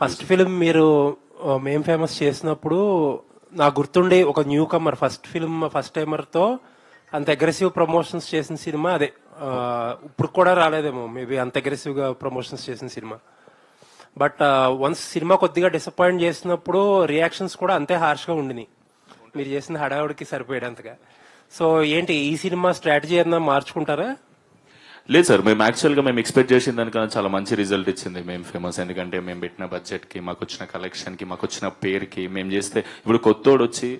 First film మీరు మేం famous చేసినప్పుడు నాకు గుర్తుండి ఒక new comer first film first టైమర్తో అంత అగ్రెసివ్ ప్రమోషన్స్ చేసిన సినిమా అదే. ఇప్పుడు కూడా రాలేదేమో మేబీ అంత అగ్రెసివ్గా ప్రమోషన్స్ చేసిన సినిమా. బట్ వన్స్ సినిమా కొద్దిగా డిసప్పాయింట్ చేసినప్పుడు రియాక్షన్స్ కూడా అంతే హార్ష్గా ఉండినాయి. మీరు చేసిన హడావుడికి సరిపోయేంతగా సో ఏంటి ఈ సినిమా స్ట్రాటజీ ఏదైనా మార్చుకుంటారా? లేదు సార్ మేము యాక్చువల్గా మేము ఎక్స్పెక్ట్ చేసిన దానికన్నా చాలా మంచి రిజల్ట్ ఇచ్చింది. మేము ఫేమస్ ఎందుకంటే మేము పెట్టిన బడ్జెట్కి మాకు వచ్చిన కలెక్షన్కి మాకు వచ్చిన పేరుకి మేము చేస్తే ఇప్పుడు కొత్తోడు వచ్చి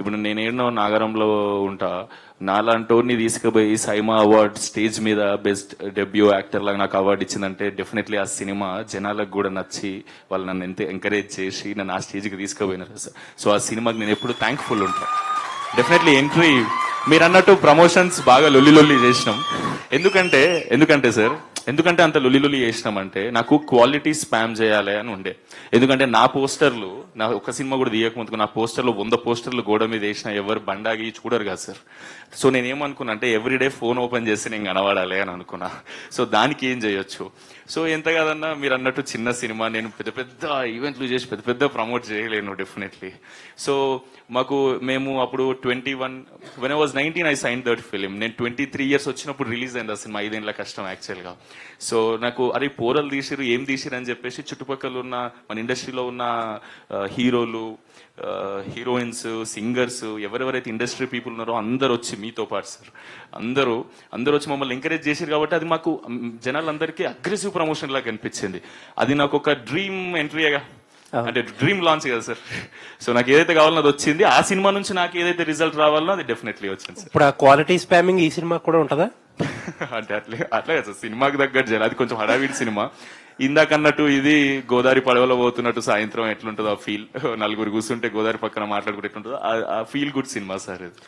ఇప్పుడు నేనేనో నాగరంలో ఉంటా నాలాంటోని తీసుకుపోయి సైమా అవార్డ్ స్టేజ్ మీద బెస్ట్ డెబ్యూ యాక్టర్ లాగా నాకు అవార్డు ఇచ్చిందంటే డెఫినెట్లీ ఆ సినిమా జనాలకు కూడా నచ్చి వాళ్ళు నన్ను ఎంత ఎంకరేజ్ చేసి నన్ను ఆ స్టేజ్కి తీసుకుపోయినారు సార్. సో ఆ సినిమాకి నేను ఎప్పుడు థ్యాంక్ఫుల్ ఉంటాను డెఫినెట్లీ ఎంట్రీ మీరు అన్నట్టు ప్రమోషన్స్ బాగా లొల్లి లొల్లి చేసినాం. ఎందుకంటే ఎందుకంటే సార్ ఎందుకంటే అంత లులిలులి చేసినామంటే నాకు క్వాలిటీ స్పామ్ చేయాలి అని ఉండే. ఎందుకంటే నా పోస్టర్లు నా ఒక సినిమా కూడా తీయకముందుకు నా పోస్టర్లు వంద పోస్టర్లు గోడ మీద వేసిన ఎవరు బండాగి చూడరు కదా సార్. సో నేనేమనుకున్నా అంటే ఎవ్రీడే ఫోన్ ఓపెన్ చేసి నేను కనబడాలి అని అనుకున్నా. సో దానికి ఏం చేయొచ్చు? సో ఎంత కాదన్నా మీరు అన్నట్టు చిన్న సినిమా నేను పెద్ద పెద్ద ఈవెంట్లు చేసి పెద్ద పెద్ద ప్రమోట్ చేయలేను డెఫినెట్లీ సో మాకు మేము అప్పుడు twenty one when I was nineteen I sign that film నేను ట్వంటీ త్రీ ఇయర్స్ వచ్చినప్పుడు రిలీజ్ అయింది ఆ సినిమా. ఐదేళ్ళ కష్టం యాక్చువల్గా సో నాకు అరే పోరలు తీసిరు ఏం తీసిరు అని చెప్పేసి చుట్టుపక్కల ఉన్న మన ఇండస్ట్రీలో ఉన్న హీరోలు హీరోయిన్స్ సింగర్స్ ఎవరెవరైతే ఇండస్ట్రీ పీపుల్ ఉన్నారో అందరు వచ్చి మీతో పాటు సార్. అందరూ అందరూ వచ్చి మమ్మల్ని ఎంకరేజ్ చేశారు కాబట్టి అది మాకు జనాలందరికీ అగ్రెసివ్ ప్రమోషన్ లాగా అనిపించింది. అది నాకు ఒక డ్రీమ్ ఎంట్రీగా అంటే డ్రీమ్ లాంచ్ కదా సార్. సో నాకు ఏదైతే కావాలన్నో అది వచ్చింది. ఆ సినిమా నుంచి నాకు ఏదైతే రిజల్ట్ రావాలనో అది డెఫినెట్లీ వచ్చింది సార్. ఇప్పుడు ఆ క్వాలిటీ స్పామింగ్ ఈ సినిమా కూడా ఉంటుందా? అంటే అట్లే అట్లే కదా సార్. సినిమాకి తగ్గట్టు చేయాలి. అది కొంచెం హడావిడి సినిమా. ఇందాక అన్నట్టు ఇది గోదావరి పడవలో పోతున్నట్టు సాయంత్రం ఎట్లుంటుందో ఆ ఫీల్ నలుగురు కూర్చుంటే గోదావరి పక్కన మాట్లాడుకుంటే ఎట్లుంటుందో ఆ- ఆ ఫీల్ గుడ్ సినిమా సార్ ఇది.